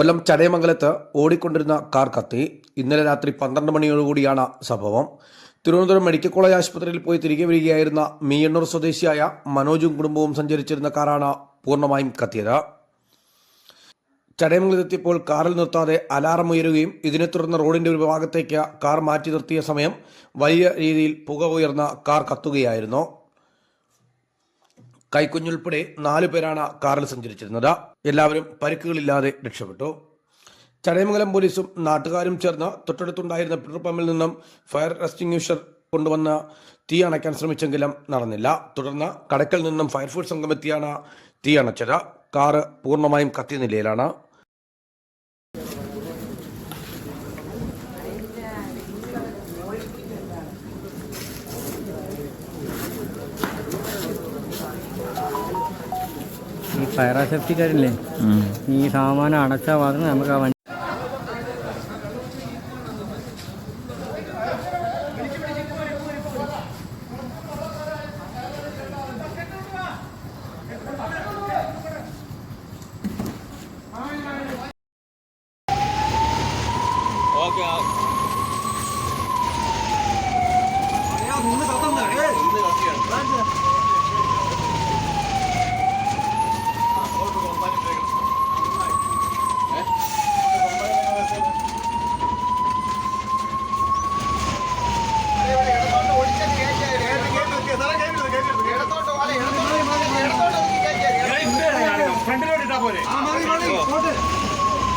കൊല്ലം ചടയമംഗലത്ത് ഓടിക്കൊണ്ടിരുന്ന കാർ കത്തി ഇന്നലെ രാത്രി പന്ത്രണ്ട് മണിയോടുകൂടിയാണ് സംഭവം. തിരുവനന്തപുരം മെഡിക്കൽ കോളേജ് ആശുപത്രിയിൽ പോയി തിരികെ വരികയായിരുന്ന മീയണ്ണൂർ സ്വദേശിയായ മനോജും കുടുംബവും സഞ്ചരിച്ചിരുന്ന കാറാണ് പൂർണമായും കത്തിയത്. ചടയമംഗലത്തെത്തിയപ്പോൾ കാറിൽ നിർത്താതെ അലാറം ഉയരുകയും ഇതിനെ തുടർന്ന് റോഡിന്റെ ഒരു ഭാഗത്തേക്ക് കാർ മാറ്റി നിർത്തിയ സമയം വലിയ രീതിയിൽ പുക ഉയർന്ന കാർ കത്തുകയായിരുന്നു. കൈക്കുഞ്ഞുൾപ്പെടെ നാലു പേരാണ് കാറിൽ സഞ്ചരിച്ചിരുന്നത്. എല്ലാവരും പരിക്കുകളില്ലാതെ രക്ഷപ്പെട്ടു. ചടയമംഗലം പോലീസും നാട്ടുകാരും ചേർന്ന് തൊട്ടടുത്തുണ്ടായിരുന്ന പെട്രോൾ പമ്പിൽ നിന്നും ഫയർ എക്സ്റ്റിങ്യൂഷർ കൊണ്ടുവന്ന് തീ അണയ്ക്കാൻ ശ്രമിച്ചെങ്കിലും നടന്നില്ല. തുടർന്ന് കടക്കൽ നിന്നും ഫയർഫോഴ്സ് സംഘം എത്തിയാണ് തീ അണച്ചത്. കാറ് പൂർണമായും കത്തിയ നിലയിലാണ്. ഈ ഫയർ സേഫ്റ്റിക്കാരില്ലേ ഈ സാമാനം അടച്ചാൽ മാത്രമേ നമുക്ക് ആ വണ്ടി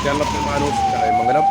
കേരളത്തിൽ മാനൂസ് ചടയമംഗലം